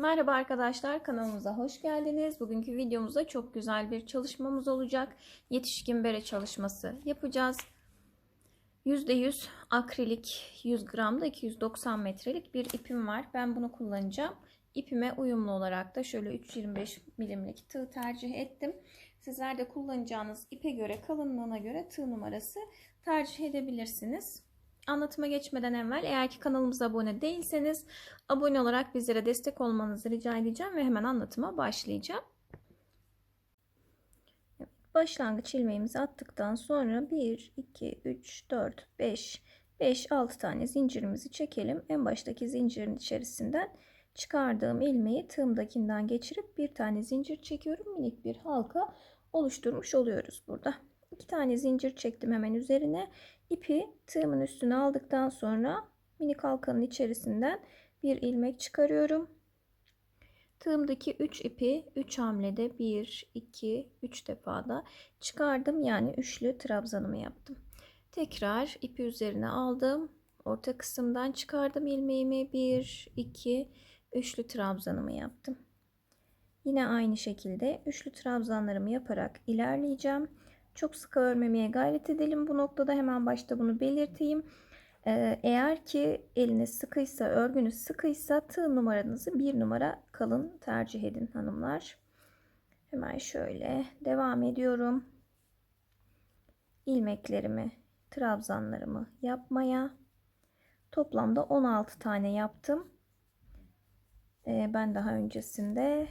Merhaba arkadaşlar kanalımıza hoş geldiniz. Bugünkü videomuzda çok güzel bir çalışmamız olacak. Yetişkin bere çalışması yapacağız. %100 akrilik 100 gramda 290 metrelik bir ipim var. Ben bunu kullanacağım. İpime uyumlu olarak da şöyle 3.25 milimlik tığ tercih ettim. Sizler de kullanacağınız ipe göre kalınlığına göre tığ numarası tercih edebilirsiniz. Anlatıma geçmeden evvel eğer ki kanalımıza abone değilseniz abone olarak bizlere destek olmanızı rica edeceğim ve hemen anlatıma başlayacağım. Başlangıç ilmeğimizi attıktan sonra 1, 2, 3, 4, 5, 5, 6 tane zincirimizi çekelim. En baştaki zincirin içerisinden çıkardığım ilmeği tığımdakinden geçirip bir tane zincir çekiyorum. Minik bir halka oluşturmuş oluyoruz burada. İki tane zincir çektim hemen üzerine. İpi tığımın üstüne aldıktan sonra minik halkanın içerisinden bir ilmek çıkarıyorum. Tığımdaki 3 ipi 3 hamlede 1, 2, 3 defada çıkardım. Yani üçlü trabzanımı yaptım. Tekrar ipi üzerine aldım. Orta kısımdan çıkardım ilmeğimi. 1, 2, üçlü trabzanımı yaptım. Yine aynı şekilde üçlü trabzanlarımı yaparak ilerleyeceğim. Çok sıkı örmemeye gayret edelim. Bu noktada hemen başta bunu belirteyim. Ee, eğer ki eliniz sıkıysa, örgünüz sıkıysa tığ numaranızı bir numara kalın tercih edin hanımlar. Hemen şöyle devam ediyorum. İlmeklerimi, trabzanlarımı yapmaya. Toplamda 16 tane yaptım. Ee, ben daha öncesinde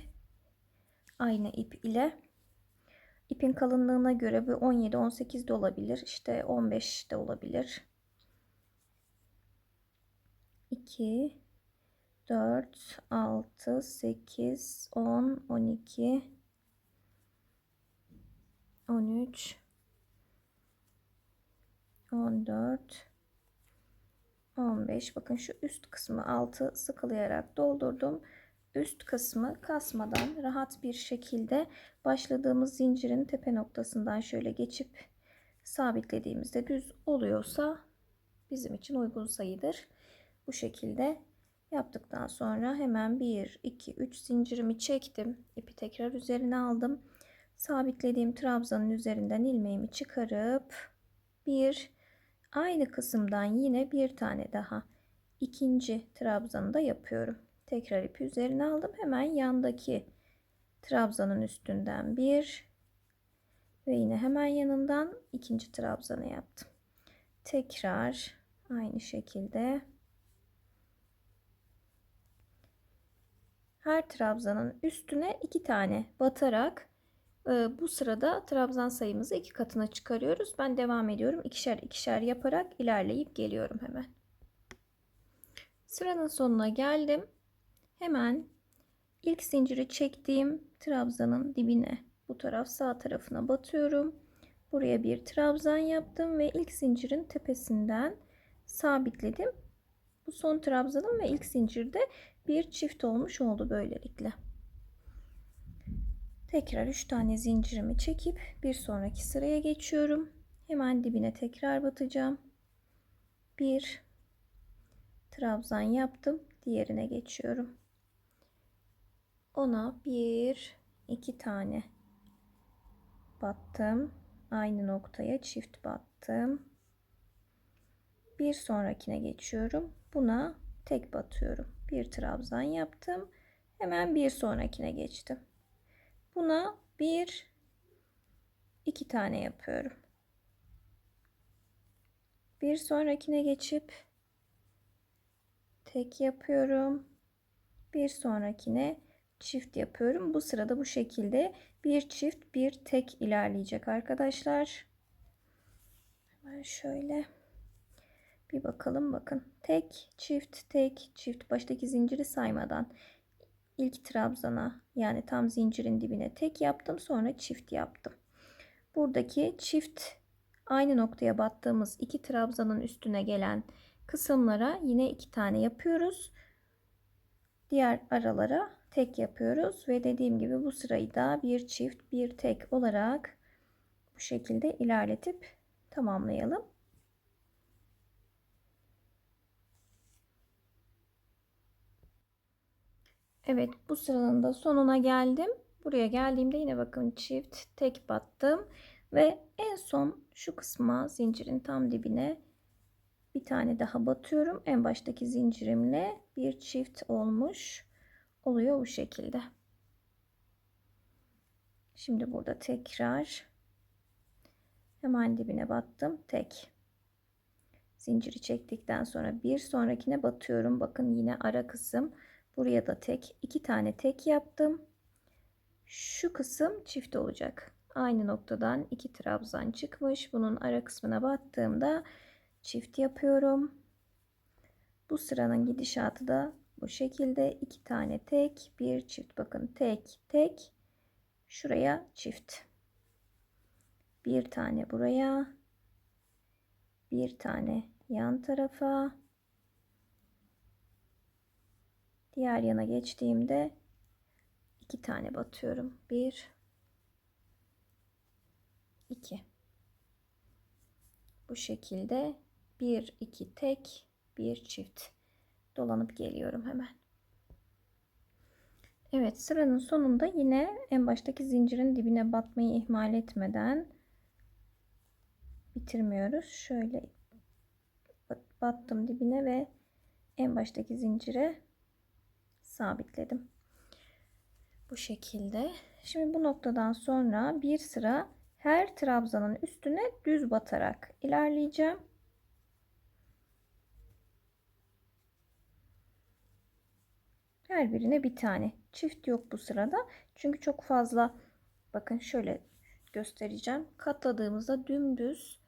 aynı ip ile ipin kalınlığına göre bu 17-18 de olabilir. işte 15 de olabilir. 2 4 6 8 10 12 13 14 15 bakın şu üst kısmı altı sıkılayarak doldurdum üst kısmı kasmadan rahat bir şekilde başladığımız zincirin tepe noktasından şöyle geçip sabitlediğimizde düz oluyorsa bizim için uygun sayıdır. Bu şekilde yaptıktan sonra hemen 1 2 3 zincirimi çektim. ipi tekrar üzerine aldım. Sabitlediğim trabzanın üzerinden ilmeğimi çıkarıp bir aynı kısımdan yine bir tane daha ikinci trabzanı da yapıyorum. Tekrar ipi üzerine aldım. Hemen yandaki trabzanın üstünden bir ve yine hemen yanından ikinci trabzanı yaptım. Tekrar aynı şekilde her trabzanın üstüne iki tane batarak e, bu sırada trabzan sayımızı iki katına çıkarıyoruz. Ben devam ediyorum. ikişer ikişer yaparak ilerleyip geliyorum hemen. Sıranın sonuna geldim. Hemen ilk zinciri çektiğim trabzanın dibine bu taraf sağ tarafına batıyorum. Buraya bir trabzan yaptım ve ilk zincirin tepesinden sabitledim. Bu son trabzanım ve ilk zincirde bir çift olmuş oldu böylelikle. Tekrar 3 tane zincirimi çekip bir sonraki sıraya geçiyorum. Hemen dibine tekrar batacağım. Bir trabzan yaptım. Diğerine geçiyorum ona bir iki tane battım. Aynı noktaya çift battım. Bir sonrakine geçiyorum. Buna tek batıyorum. Bir trabzan yaptım. Hemen bir sonrakine geçtim. Buna bir iki tane yapıyorum. Bir sonrakine geçip tek yapıyorum. Bir sonrakine çift yapıyorum. Bu sırada bu şekilde bir çift bir tek ilerleyecek arkadaşlar. Hemen şöyle bir bakalım bakın. Tek çift tek çift baştaki zinciri saymadan ilk trabzana yani tam zincirin dibine tek yaptım sonra çift yaptım. Buradaki çift aynı noktaya battığımız iki trabzanın üstüne gelen kısımlara yine iki tane yapıyoruz. Diğer aralara tek yapıyoruz ve dediğim gibi bu sırayı da bir çift bir tek olarak bu şekilde ilerletip tamamlayalım. Evet bu sıranın da sonuna geldim. Buraya geldiğimde yine bakın çift tek battım. Ve en son şu kısma zincirin tam dibine bir tane daha batıyorum. En baştaki zincirimle bir çift olmuş oluyor bu şekilde. Şimdi burada tekrar hemen dibine battım. Tek. Zinciri çektikten sonra bir sonrakine batıyorum. Bakın yine ara kısım. Buraya da tek. iki tane tek yaptım. Şu kısım çift olacak. Aynı noktadan iki trabzan çıkmış. Bunun ara kısmına battığımda çift yapıyorum. Bu sıranın gidişatı da bu şekilde iki tane tek bir çift. Bakın tek tek. Şuraya çift. Bir tane buraya. Bir tane yan tarafa. Diğer yana geçtiğimde iki tane batıyorum. Bir iki. Bu şekilde bir iki tek bir çift dolanıp geliyorum hemen. Evet sıranın sonunda yine en baştaki zincirin dibine batmayı ihmal etmeden bitirmiyoruz. Şöyle battım dibine ve en baştaki zincire sabitledim. Bu şekilde. Şimdi bu noktadan sonra bir sıra her trabzanın üstüne düz batarak ilerleyeceğim. Her birine bir tane. Çift yok bu sırada. Çünkü çok fazla bakın şöyle göstereceğim. Katladığımızda dümdüz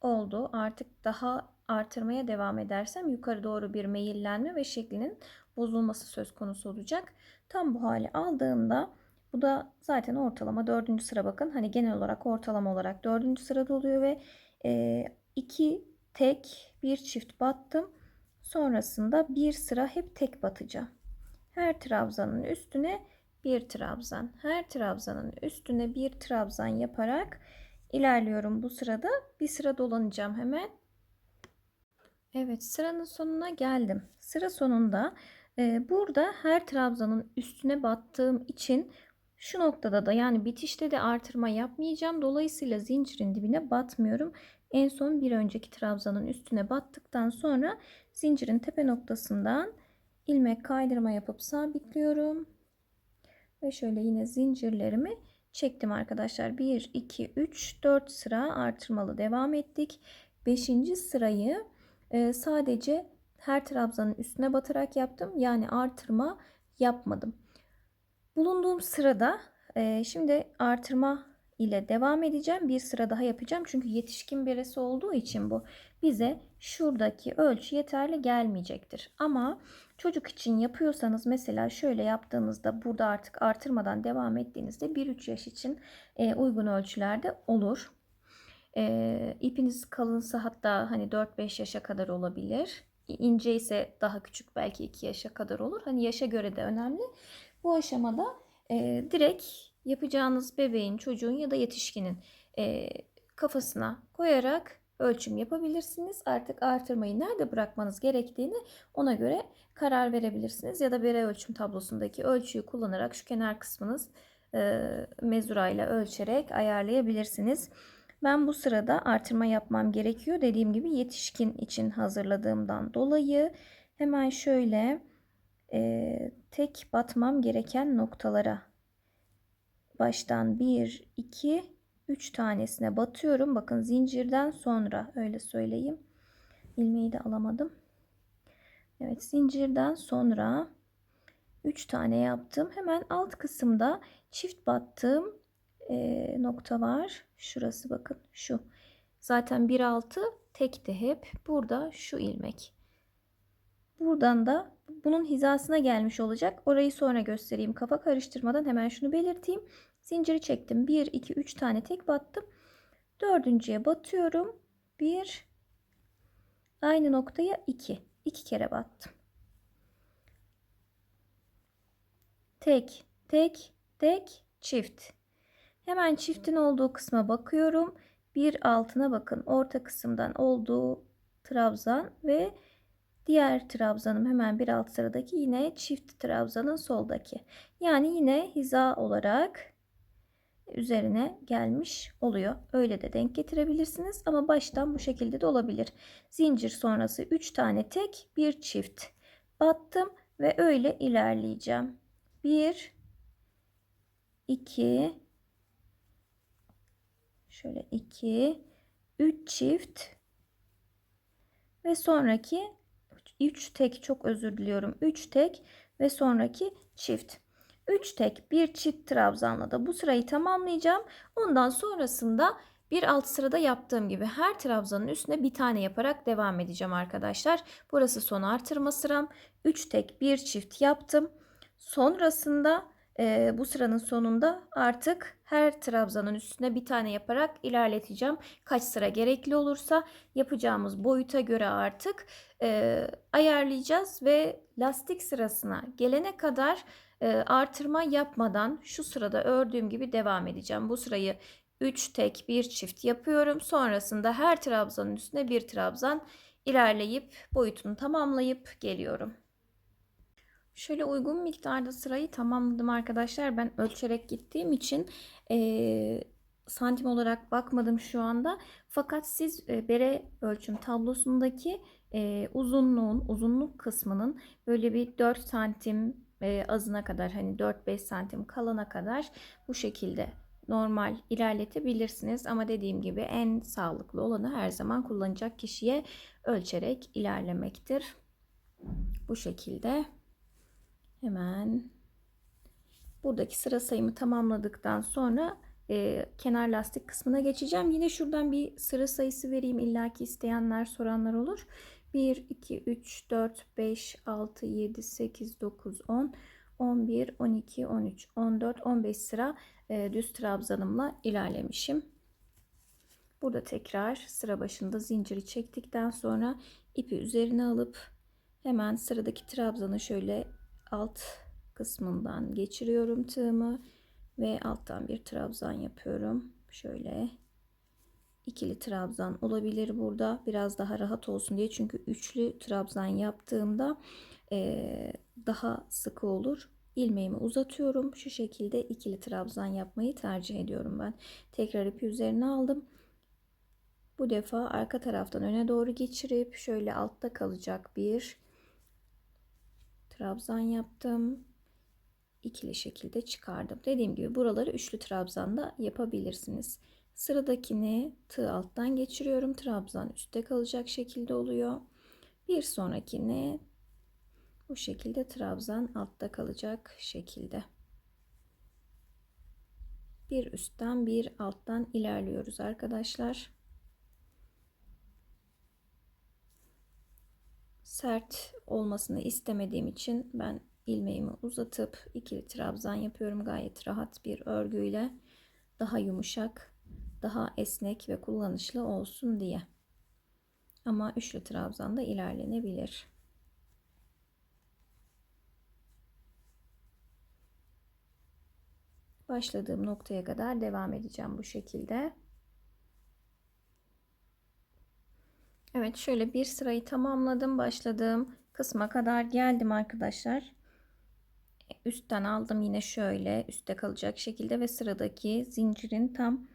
oldu. Artık daha artırmaya devam edersem yukarı doğru bir meyillenme ve şeklinin bozulması söz konusu olacak. Tam bu hali aldığımda bu da zaten ortalama dördüncü sıra bakın. Hani genel olarak ortalama olarak dördüncü sırada oluyor ve e, iki tek bir çift battım. Sonrasında bir sıra hep tek batacağım. Her trabzanın üstüne bir trabzan. Her trabzanın üstüne bir trabzan yaparak ilerliyorum bu sırada. Bir sıra dolanacağım hemen. Evet sıranın sonuna geldim. Sıra sonunda e, burada her trabzanın üstüne battığım için şu noktada da yani bitişte de artırma yapmayacağım. Dolayısıyla zincirin dibine batmıyorum. En son bir önceki trabzanın üstüne battıktan sonra zincirin tepe noktasından ilmek kaydırma yapıp sabitliyorum. Ve şöyle yine zincirlerimi çektim arkadaşlar. 1, 2, 3, 4 sıra artırmalı devam ettik. 5. sırayı e, sadece her trabzanın üstüne batarak yaptım. Yani artırma yapmadım. Bulunduğum sırada e, şimdi artırma ile devam edeceğim. Bir sıra daha yapacağım. Çünkü yetişkin birisi olduğu için bu bize şuradaki ölçü yeterli gelmeyecektir. Ama çocuk için yapıyorsanız mesela şöyle yaptığınızda burada artık artırmadan devam ettiğinizde 1-3 yaş için e, uygun ölçülerde olur. E, ipiniz kalınsa hatta hani 4-5 yaşa kadar olabilir. İnce ise daha küçük belki 2 yaşa kadar olur. Hani yaşa göre de önemli. Bu aşamada e, direkt yapacağınız bebeğin, çocuğun ya da yetişkinin e, kafasına koyarak ölçüm yapabilirsiniz. Artık artırmayı nerede bırakmanız gerektiğini ona göre karar verebilirsiniz. Ya da bere ölçüm tablosundaki ölçüyü kullanarak şu kenar kısmınız e, mezura ile ölçerek ayarlayabilirsiniz. Ben bu sırada artırma yapmam gerekiyor. Dediğim gibi yetişkin için hazırladığımdan dolayı hemen şöyle e, tek batmam gereken noktalara baştan 1, 2, 3 tanesine batıyorum. Bakın zincirden sonra öyle söyleyeyim. İlmeği de alamadım. Evet zincirden sonra 3 tane yaptım. Hemen alt kısımda çift battığım e, nokta var. Şurası bakın şu. Zaten bir altı tekti hep. Burada şu ilmek. Buradan da bunun hizasına gelmiş olacak. Orayı sonra göstereyim. Kafa karıştırmadan hemen şunu belirteyim. Zinciri çektim. 1, 2, 3 tane tek battım. Dördüncüye batıyorum. 1, aynı noktaya 2. 2 kere battım. Tek, tek, tek, çift. Hemen çiftin olduğu kısma bakıyorum. Bir altına bakın. Orta kısımdan olduğu trabzan ve Diğer trabzanım hemen bir alt sıradaki yine çift trabzanın soldaki. Yani yine hiza olarak üzerine gelmiş oluyor. Öyle de denk getirebilirsiniz ama baştan bu şekilde de olabilir. Zincir sonrası 3 tane tek bir çift battım ve öyle ilerleyeceğim. 1 2 şöyle 2 3 çift ve sonraki 3 tek çok özür diliyorum. 3 tek ve sonraki çift. 3 tek bir çift trabzanla da bu sırayı tamamlayacağım. Ondan sonrasında bir alt sırada yaptığım gibi her trabzanın üstüne bir tane yaparak devam edeceğim arkadaşlar. Burası son artırma sıram. 3 tek bir çift yaptım. Sonrasında e, bu sıranın sonunda artık her trabzanın üstüne bir tane yaparak ilerleteceğim. Kaç sıra gerekli olursa yapacağımız boyuta göre artık e, ayarlayacağız ve lastik sırasına gelene kadar e, artırma yapmadan şu sırada ördüğüm gibi devam edeceğim. Bu sırayı 3 tek bir çift yapıyorum. Sonrasında her trabzanın üstüne bir trabzan ilerleyip boyutunu tamamlayıp geliyorum. Şöyle uygun miktarda sırayı tamamladım arkadaşlar. Ben ölçerek gittiğim için e, santim olarak bakmadım şu anda. Fakat siz e, bere ölçüm tablosundaki e, uzunluğun, uzunluk kısmının böyle bir 4 santim e, azına kadar hani 4-5 santim kalana kadar bu şekilde normal ilerletebilirsiniz. Ama dediğim gibi en sağlıklı olanı her zaman kullanacak kişiye ölçerek ilerlemektir. Bu şekilde hemen buradaki sıra sayımı tamamladıktan sonra e, kenar lastik kısmına geçeceğim. Yine şuradan bir sıra sayısı vereyim. İlla ki isteyenler soranlar olur. 1, 2, 3, 4, 5, 6, 7, 8, 9, 10, 11, 12, 13, 14, 15 sıra e, düz trabzanımla ilerlemişim. Burada tekrar sıra başında zinciri çektikten sonra ipi üzerine alıp hemen sıradaki trabzanı şöyle alt kısmından geçiriyorum tığımı ve alttan bir trabzan yapıyorum. Şöyle ikili trabzan olabilir burada. Biraz daha rahat olsun diye. Çünkü üçlü trabzan yaptığımda e, daha sıkı olur. İlmeğimi uzatıyorum. Şu şekilde ikili trabzan yapmayı tercih ediyorum ben. Tekrar ipi üzerine aldım. Bu defa arka taraftan öne doğru geçirip şöyle altta kalacak bir trabzan yaptım ikili şekilde çıkardım dediğim gibi buraları üçlü trabzanda yapabilirsiniz Sıradakini tığ alttan geçiriyorum. Trabzan üstte kalacak şekilde oluyor. Bir sonrakini bu şekilde trabzan altta kalacak şekilde. Bir üstten bir alttan ilerliyoruz arkadaşlar. Sert olmasını istemediğim için ben ilmeğimi uzatıp ikili trabzan yapıyorum. Gayet rahat bir örgüyle daha yumuşak daha esnek ve kullanışlı olsun diye. Ama üçlü trabzanda ilerlenebilir. Başladığım noktaya kadar devam edeceğim bu şekilde. Evet şöyle bir sırayı tamamladım. Başladığım kısma kadar geldim arkadaşlar. Üstten aldım yine şöyle üstte kalacak şekilde ve sıradaki zincirin tam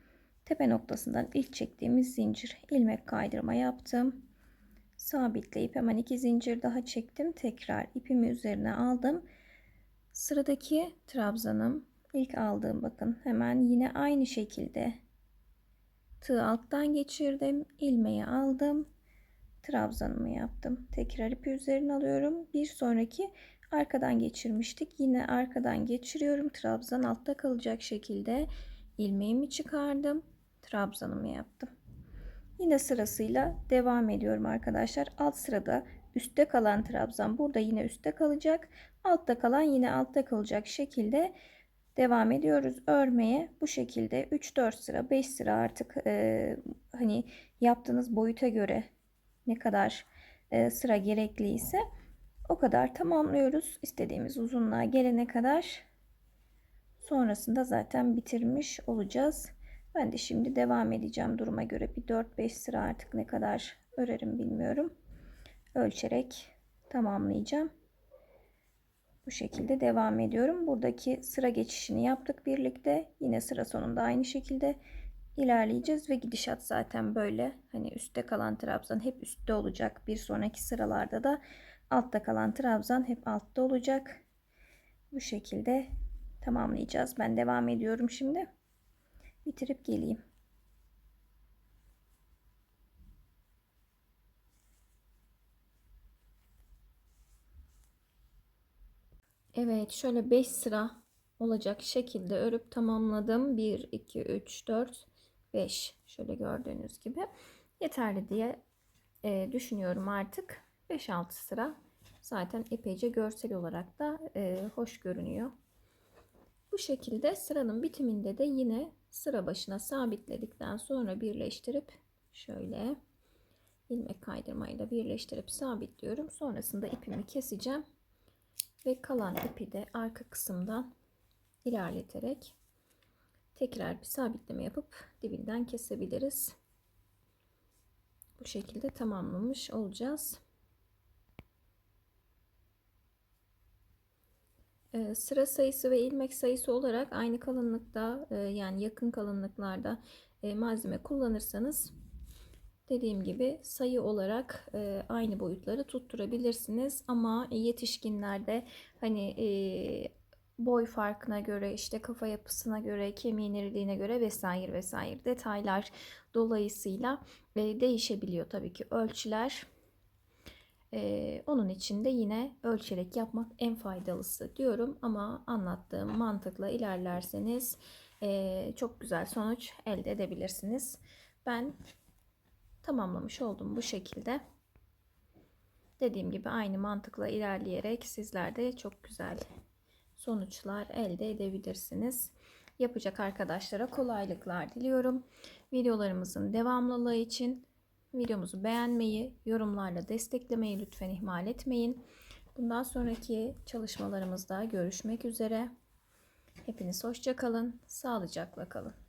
tepe noktasından ilk çektiğimiz zincir. İlmek kaydırma yaptım. Sabitleyip hemen iki zincir daha çektim. Tekrar ipimi üzerine aldım. Sıradaki trabzanım ilk aldığım bakın hemen yine aynı şekilde tığ alttan geçirdim ilmeği aldım trabzanımı yaptım tekrar ipi üzerine alıyorum bir sonraki arkadan geçirmiştik yine arkadan geçiriyorum trabzan altta kalacak şekilde ilmeğimi çıkardım trabzanımı yaptım. Yine sırasıyla devam ediyorum arkadaşlar. Alt sırada üstte kalan trabzan burada yine üstte kalacak. Altta kalan yine altta kalacak şekilde devam ediyoruz örmeye. Bu şekilde 3-4 sıra 5 sıra artık e, hani yaptığınız boyuta göre ne kadar e, sıra gerekliyse o kadar tamamlıyoruz. İstediğimiz uzunluğa gelene kadar sonrasında zaten bitirmiş olacağız. Ben de şimdi devam edeceğim duruma göre bir 4-5 sıra artık ne kadar örerim bilmiyorum. Ölçerek tamamlayacağım. Bu şekilde devam ediyorum. Buradaki sıra geçişini yaptık birlikte. Yine sıra sonunda aynı şekilde ilerleyeceğiz ve gidişat zaten böyle. Hani üstte kalan trabzan hep üstte olacak. Bir sonraki sıralarda da altta kalan trabzan hep altta olacak. Bu şekilde tamamlayacağız. Ben devam ediyorum şimdi. Bitirip geleyim. Evet şöyle 5 sıra olacak şekilde örüp tamamladım. 1, 2, 3, 4, 5 şöyle gördüğünüz gibi yeterli diye e, düşünüyorum artık. 5-6 sıra zaten epeyce görsel olarak da e, hoş görünüyor. Bu şekilde sıranın bitiminde de yine sıra başına sabitledikten sonra birleştirip şöyle ilmek kaydırmayla birleştirip sabitliyorum. Sonrasında ipimi keseceğim ve kalan ipi de arka kısımdan ilerleterek tekrar bir sabitleme yapıp dibinden kesebiliriz. Bu şekilde tamamlamış olacağız. Ee, sıra sayısı ve ilmek sayısı olarak aynı kalınlıkta e, yani yakın kalınlıklarda e, malzeme kullanırsanız dediğim gibi sayı olarak e, aynı boyutları tutturabilirsiniz ama yetişkinlerde hani boy farkına göre işte kafa yapısına göre kemiğin iriliğine göre vesaire vesaire detaylar dolayısıyla değişebiliyor tabii ki ölçüler ee, onun için de yine ölçerek yapmak en faydalısı diyorum ama anlattığım mantıkla ilerlerseniz e, çok güzel sonuç elde edebilirsiniz. Ben tamamlamış oldum bu şekilde. Dediğim gibi aynı mantıkla ilerleyerek sizler de çok güzel sonuçlar elde edebilirsiniz. Yapacak arkadaşlara kolaylıklar diliyorum. Videolarımızın devamlılığı için Videomuzu beğenmeyi, yorumlarla desteklemeyi lütfen ihmal etmeyin. Bundan sonraki çalışmalarımızda görüşmek üzere. Hepiniz hoşça kalın, sağlıcakla kalın.